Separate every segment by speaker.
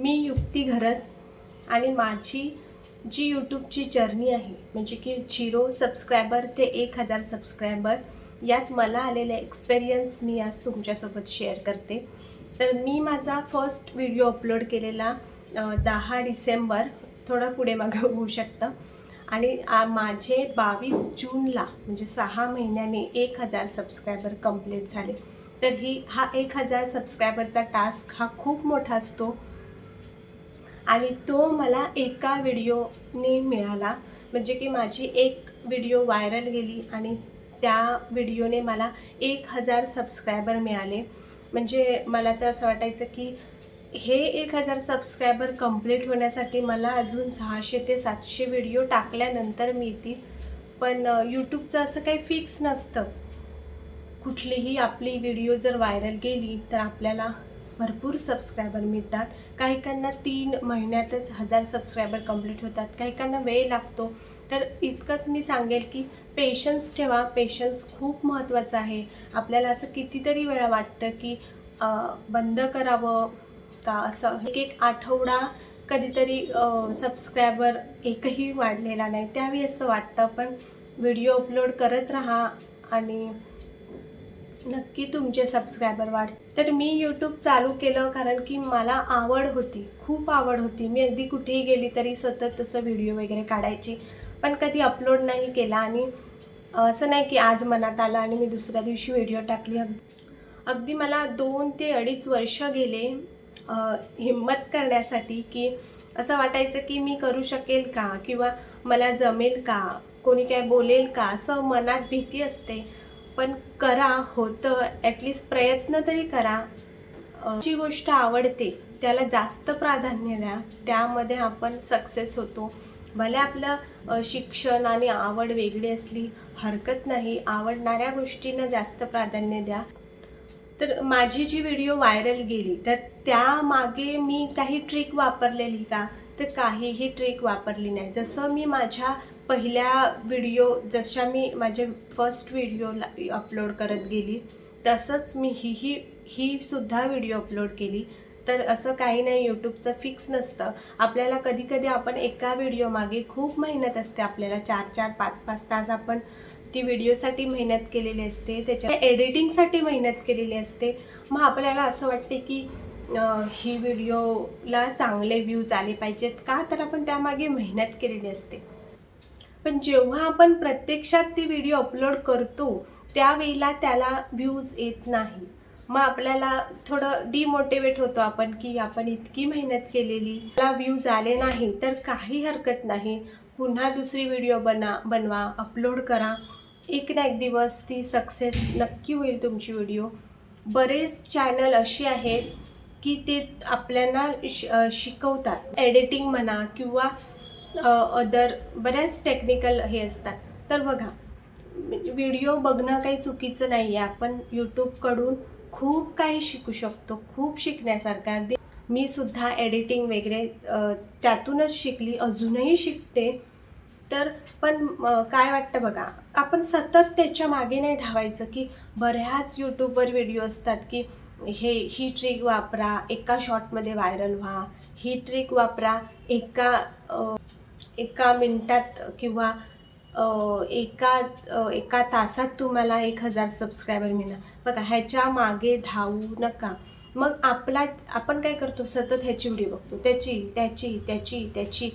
Speaker 1: मी युक्ती घरत आणि माझी जी यूट्यूबची जर्नी आहे म्हणजे की झिरो सबस्क्रायबर ते एक हजार सबस्क्रायबर यात मला आलेले एक्सपिरियन्स मी आज तुमच्यासोबत शेअर करते. तर मी माझा फर्स्ट व्हिडिओ अपलोड केलेला दहा डिसेंबर थोडं पुढे मागं होऊ शकतं. आणि माझे बावीस जूनला म्हणजे सहा महिन्याने एक हजार सबस्क्रायबर कंप्लीट झाले. तर ही हा एक हजार सबस्क्रायबरचा टास्क हा खूप मोठा असतो. आणि तो मला एका व्हिडिओने मिळाला. म्हणजे की माझी एक व्हिडिओ व्हायरल गेली आणि त्या व्हिडिओने मला एक हजार सबस्क्रायबर मिळाले. म्हणजे मला तर असं वाटायचं की हे एक हजार सबस्क्रायबर कंप्लीट होण्यासाठी मला अजून सहाशे ते सातशे व्हिडिओ टाकल्यानंतर मिळतील. पण यूट्यूबचं असं काही फिक्स नसतं. कुठलीही आपली व्हिडिओ जर व्हायरल गेली तर आपल्याला भरपूर सबस्क्रायबर मिळतात. काहीकांना तीन महिन्यातच हजार सबस्क्रायबर कंप्लीट होतात. काहीकांना वेळ लागतो. तर इतकंच मी सांगेल की पेशन्स ठेवा. पेशन्स खूप महत्त्वाचं आहे. आपल्याला असं कितीतरी वेळा वाटतं की बंद करावं का असं. एक एक आठवडा कधीतरी सबस्क्रायबर एकही वाढलेला नाही. त्यावेळी असं वाटतं. पण व्हिडिओ अपलोड करत राहा आणि नक्की तुमचे सबस्क्रायबर वाढ. तर मी यूट्यूब चालू केलं कारण की मला आवड होती खूप आवड होती. मी अगदी कुठेही गेली तरी सतत तसं व्हिडिओ वगैरे काढायची. पण कधी अपलोड नाही केला आणि असं नाही की आज मनात आलं आणि मी दुसऱ्या दिवशी व्हिडिओ टाकली. अगदी मला दोन ते अडीच वर्ष गेले हिंमत करण्यासाठी की असं वाटायचं की मी करू शकेल का? किंवा मला जमेल का? कोणी काय बोलेल का? असं मनात भीती असते. पण करा होतं. ॲटलिस्ट प्रयत्न तरी करा. जी गोष्ट आवडते त्याला जास्त प्राधान्य द्या. त्यामध्ये आपण सक्सेस होतो. भले आपलं शिक्षण आणि आवड वेगळी असली हरकत नाही. आवडणाऱ्या गोष्टींना जास्त प्राधान्य द्या. तर माझी जी व्हिडिओ व्हायरल गेली तर त्यामागे मी काही ट्रिक वापरलेली का? तर काहीही ट्रिक वापरली नाही. जसं मी माझ्या पहिल्या व्हिडिओ जशा मी माझे फर्स्ट व्हिडिओला अपलोड करत गेली तसंच मी ही ही ही सुद्धा व्हिडिओ अपलोड केली. तर असं काही नाही यूट्यूबचं फिक्स नसतं. आपल्याला कधीकधी आपण एका व्हिडिओ मागे खूप मेहनत असते. आपल्याला चार चार पाच पाच तास आपण ती व्हिडिओसाठी मेहनत केलेली असते. त्याच्या एडिटिंगसाठी मेहनत केलेली असते. मग आपल्याला असं वाटते की ही व्हिडिओला चांगले व्ह्यूज आले पाहिजेत. का तर आपण त्यामागे मेहनत केलेली असते. पण जेव्हा आपण प्रत्यक्षात ती व्हिडिओ अपलोड करतो त्यावेळेला त्याला व्ह्यूज येत नाही. मग आपल्याला थोडं डिमोटिवेट होतो आपण की आपण इतकी मेहनत केलेली त्याला व्ह्यूज आले नाही तर काही हरकत नाही. पुन्हा दुसरी व्हिडिओ बना बनवा अपलोड करा. एक ना एक दिवस ती सक्सेस नक्की होईल तुमची व्हिडिओ बरेच चॅनल असे आहेत की ते आपल्याला श शिकवतात. एडिटिंग म्हणा किंवा अदर बऱ्याच टेक्निकल हे असतात. तर बघा व्हिडिओ बघणं काही चुकीचं नाही आहे आपण यूट्यूबकडून खूप काही शिकू शकतो खूप शिकण्यासारखं. अगदी मी सुद्धा एडिटिंग वगैरे त्यातूनच शिकली अजूनही शिकते. तर पण काय वाटतं बघा आपण सतत त्याच्यामागे नाही धावायचं की बऱ्याच यूट्यूबवर व्हिडिओ असतात की हे ही ट्रिक वापरा एका शॉटमध्ये व्हायरल व्हा ही ट्रिक वापरा एका एका मिनटात किंवा एका एका तासात तुम्हाला एक हजार सबस्क्रायबर मिळणार. बघा ह्याच्या मागे धावू नका. मग आपला आपण काय करतो? सतत ह्याची व्हिडिओ बघतो. त्याची त्याची त्याची त्याची.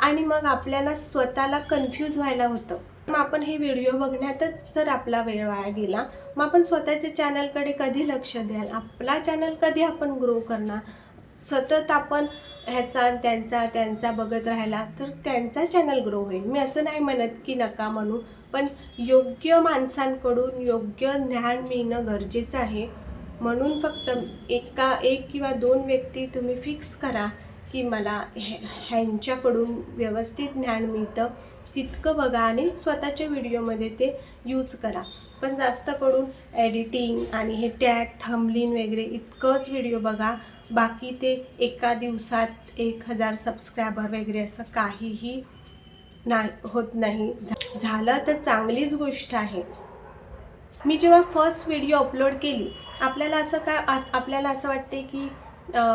Speaker 1: आणि मग आपल्याला स्वतःला कन्फ्यूज व्हायला होतं. मग आपण हे व्हिडिओ बघण्यातच जर आपला वेळ वाया गेला मग आपण स्वतःच्या चॅनलकडे कधी लक्ष द्याल? आपला चॅनल कधी आपण ग्रो करणार? सतत आपण ह्याचा त्यांचा त्यांचा बघत राहिला तर त्यांचा चॅनल ग्रो होईल. मी असं नाही म्हणत की नका म्हणू पण योग्य माणसांकडून योग्य ज्ञान मिळणं गरजेचं आहे. म्हणून फक्त एका एक किंवा दोन व्यक्ती तुम्ही फिक्स करा की मला ह्या ह्यांच्याकडून व्यवस्थित ज्ञान मिळतं. तितकं बघा आणि स्वतःच्या व्हिडिओमध्ये ते यूज करा. पण जास्त करून एडिटिंग आणि हे टॅग थंबलिन वगैरे इतकंच व्हिडिओ बघा. बाकी ते एका दिवसात एक हजार सबस्क्रायबर वगैरे असं काहीही नाही होत नाही. झा- झालं तर चांगलीच गोष्ट आहे. मी जेव्हा फर्स्ट व्हिडिओ अपलोड केली आपल्याला असं काय आपल्याला असं वाटते की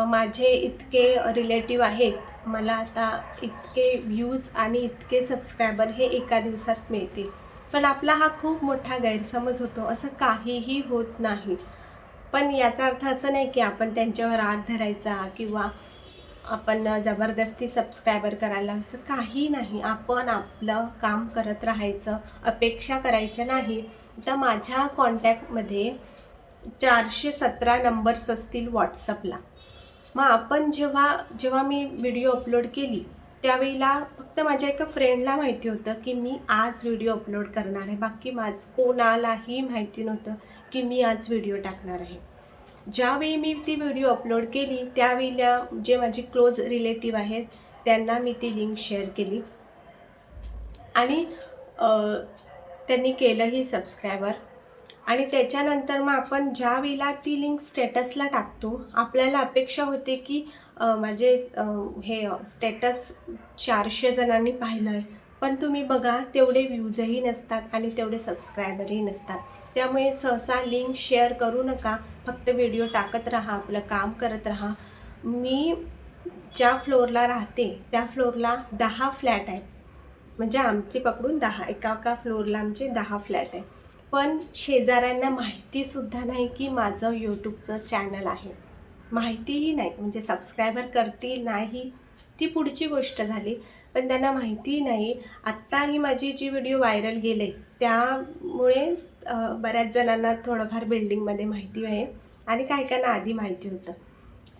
Speaker 1: माझे इतके रिलेटिव्ह आहेत मला आता इतके व्ह्यूज आणि इतके सबस्क्रायबर हे एका दिवसात मिळतील. पण आपला हा खूप मोठा गैरसमज होतो असं काहीही होत नाही. पण याचा अर्थ असं नाही की आपण त्यांच्यावर हात धरायचा किंवा आपण जबरदस्ती सबस्क्रायबर करायला असं काही नाही. आपण आपलं काम करत राहायचं अपेक्षा करायच्या नाही. तर माझ्या कॉन्टॅक्टमध्ये चारशे सतरा नंबर्स असतील व्हॉट्सअपला मग आपण जेव्हा जेव्हा मी व्हिडिओ अपलोड केली त्यावेळेला फक्त माझ्या एका फ्रेंडला माहिती होतं की मी आज व्हिडिओ अपलोड करणार आहे. बाकी माझ कोणालाही माहिती नव्हतं की मी आज व्हिडिओ टाकणार आहे. ज्यावेळी मी ती व्हिडिओ अपलोड केली त्यावेळेला जे माझे क्लोज रिलेटिव्ह आहेत त्यांना मी ती लिंक शेअर केली. आणि त्यांनी केलंही सबस्क्रायबर आणि त्याच्यानंतर मग आपण ज्या वेळेला ती लिंक स्टेटसला टाकतो आपल्याला अपेक्षा होते की माझे हे स्टेटस चारशे जणांनी पाहिलं आहे पण तुम्ही बघा तेवढे व्ह्यूजही नसतात आणि तेवढे सबस्क्रायबरही नसतात. त्यामुळे सहसा लिंक शेअर करू नका. फक्त व्हिडिओ टाकत राहा आपलं काम करत राहा. मी ज्या फ्लोअरला राहते त्या फ्लोअरला दहा फ्लॅट आहेत. म्हणजे आमचे पकडून दहा एका एका फ्लोअरला आमचे दहा फ्लॅट आहे पण शेजाऱ्यांना माहितीसुद्धा नाही की माझं यूट्यूबचं चॅनल आहे. माहितीही नाही. म्हणजे सबस्क्रायबर करतील नाही ती पुढची गोष्ट झाली. पण त्यांना माहितीही नाही. आत्ता ही माझी जी व्हिडिओ व्हायरल गेले त्यामुळे बऱ्याच जणांना थोडंफार बिल्डिंगमध्ये माहिती आहे. आणि काही काहींना आधी माहिती होतं.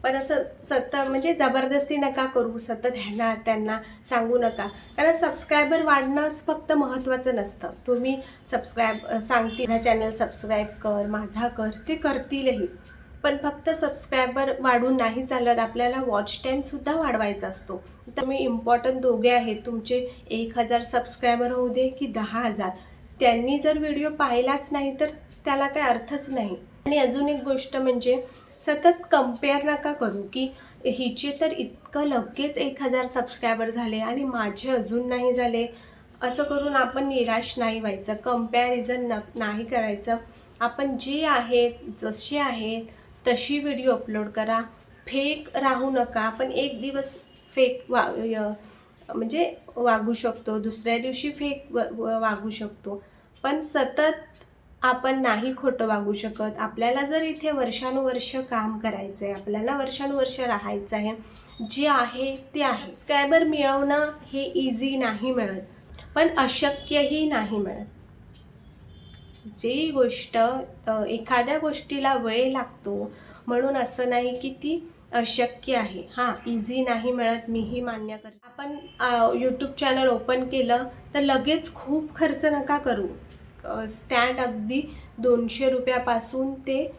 Speaker 1: पण असं सतत म्हणजे जबरदस्ती नका करू सतत ह्यांना त्यांना सांगू नका. कारण सबस्क्रायबर वाढणंच फक्त महत्त्वाचं नसतं. तुम्ही सबस्क्राईब सांगतील चॅनल सबस्क्राईब कर माझा कर ते करतीलही. पण फक्त सबस्क्रायबर वाढून नाही चालत आपल्याला वॉच टाईमसुद्धा वाढवायचा असतो. तर मी इम्पॉर्टंट दोघे आहेत तुमचे एक हजार सबस्क्रायबर होऊ दे की दहा हजार. त्यांनी जर व्हिडिओ पाहिलाच नाही तर त्याला काही अर्थच नाही. आणि अजून एक गोष्ट म्हणजे सतत कंपेअर नका करू की हिचे तर इतकं लगेच एक हजार सबस्क्रायबर झाले आणि माझे अजून नाही झाले. असं करून आपण निराश नाही व्हायचं. कंपॅरिझन न नाही करायचं. आपण जे आहेत जसे आहेत तशी व्हिडिओ अपलोड करा. फेक राहू नका आपण एक दिवस फेक वा य- म्हणजे वागू शकतो. दुसऱ्या दिवशी फेक व- वागू शकतो. पण सतत आपण नाही खोटं वागू शकत. आपल्याला जर इथे वर्षानुवर्ष काम करायचं आहे आपल्याला वर्षानुवर्ष राहायचं आहे जे आहे ते आहे. स्क्रॅबर मिळवणं हे इझी नाही मिळत. पण अशक्यही नाही मिळत. जे गोष्ट एखाद्या गोष्टीला वेळ लागतो म्हणून असं नाही की ती अशक्य आहे. हां इझी नाही मिळत मीही मान्य करते आपण यूट्यूब चॅनल ओपन केलं तर लगेच खूप खर्च नका करू. स्टँड अगदी दोनशे रुपयापासून ते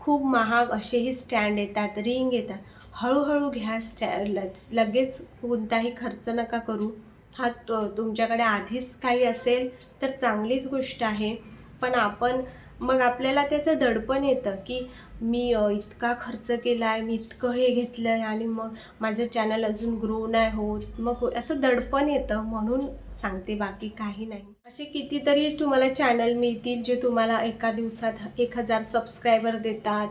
Speaker 1: खूप महाग असेही स्टँड येतात रिंग येतात. हळूहळू घ्या स्टॅ ल- लगेच कोणताही खर्च नका करू. हा तो तुमच्याकडे आधीच काही असेल तर चांगलीच गोष्ट आहे. पण आपण मग आपल्याला त्याचं दडपण येतं की मी इतका खर्च केला आहे मी इतकं हे घेतलं आहे आणि मग माझं चॅनल अजून ग्रो नाही होत. मग असं दडपण येतं म्हणून सांगते बाकी काही नाही. असे कितीतरी तुम्हाला चॅनल मिळतील जे तुम्हाला एका दिवसात एक हजार सबस्क्रायबर देतात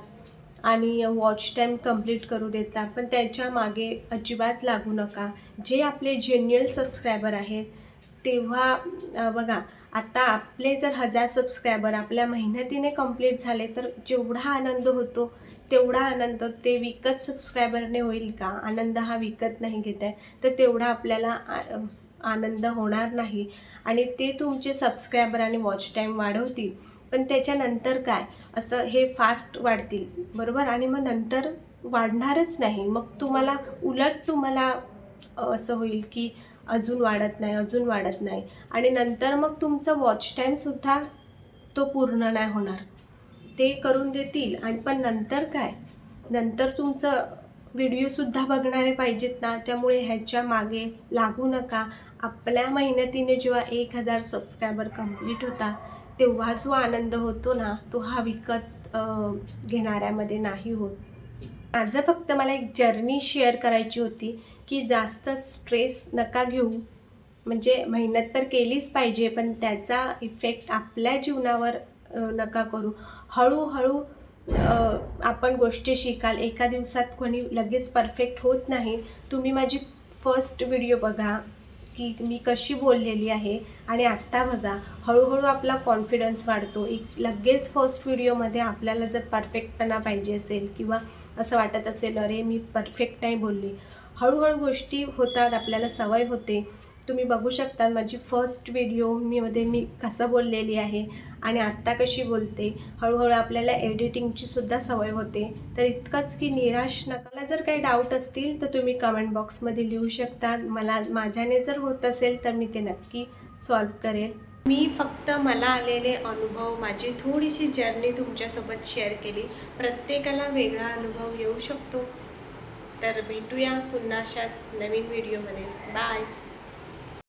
Speaker 1: आणि वॉच टाईम कंप्लीट करू देतात. पण त्याच्यामागे अजिबात लागू नका. जे आपले जेन्युअल सबस्क्रायबर आहेत तेव्हा बघा आता आपले जर हजार सबस्क्रायबर आपल्या मेहनतीने कंप्लीट झाले तर जेवढा आनंद होतो तेवढा आनंद ते विकत सबस्क्रायबरने होईल का? आनंद हा विकत नाही घेत आहे. तर तेवढा आपल्याला आ- आनंद होणार नाही. आणि ते तुमचे सबस्क्रायबर आणि वॉच टाईम वाढवतील. पण त्याच्यानंतर काय? असं हे फास्ट वाढतील. बरोबर? आणि मग नंतर वाढणारच नाही. मग तुम्हाला उलट तुम्हाला असं होईल की अजून वाढत नाही अजून वाढत नाही. आणि नंतर मग तुमचं वॉच टाईमसुद्धा तो पूर्ण नाही होणार. ते करून देतील. आणि पण नंतर काय? नंतर तुमचं व्हिडिओसुद्धा बघणारे पाहिजेत ना. त्यामुळे ह्याच्या मागे लागू नका. आपल्या मेहनतीने जेव्हा एक हजार सबस्क्रायबर कंप्लीट होता तेव्हा जो आनंद होतो ना तो हा विकत घेणाऱ्यामध्ये नाही होत. माझं फक्त मला एक जर्नी शेअर करायची होती की जास्त स्ट्रेस नका घेऊ. म्हणजे मेहनत तर केलीच पाहिजे पण त्याचा इफेक्ट आपल्या जीवनावर नका करू. हळूहळू आपण गोष्टी शिकाल. एका दिवसात कोणी लगेच परफेक्ट होत नाही. तुम्ही माझी फर्स्ट व्हिडिओ बघा. की मी कशी बोललेली आहे. आणि आत्ता बघा हळूहळू आपला कॉन्फिडन्स वाढतो. एक लगेच फर्स्ट व्हिडिओमध्ये आपल्याला जर परफेक्टपणा पाहिजे असेल किंवा असं वाटत असेल अरे मी परफेक्ट नाही बोलली. हळूहळू गोष्टी होतात आपल्याला सवय होते. तुम्ही बघू शकता माझी फर्स्ट व्हिडिओ मी मध्ये मी कसं बोललेली आहे आणि आत्ता कशी बोलते. हळूहळू आपल्याला एडिटिंगची सुद्धा सवय होते. तर इतकंच की निराश नकाला जर काही डाऊट असतील तर तुम्ही कमेंट बॉक्समध्ये लिहू शकता. मला माझ्याने जर होत असेल तर मी ते नक्की सॉल्व करेल. मी फक्त मला आलेले अनुभव माझी थोडीशी जर्नी तुमच्यासोबत शेअर केली. प्रत्येकाला वेगळा अनुभव येऊ शकतो. तर भेटूया पुन्हा अशाच नवीन व्हिडिओमध्ये बाय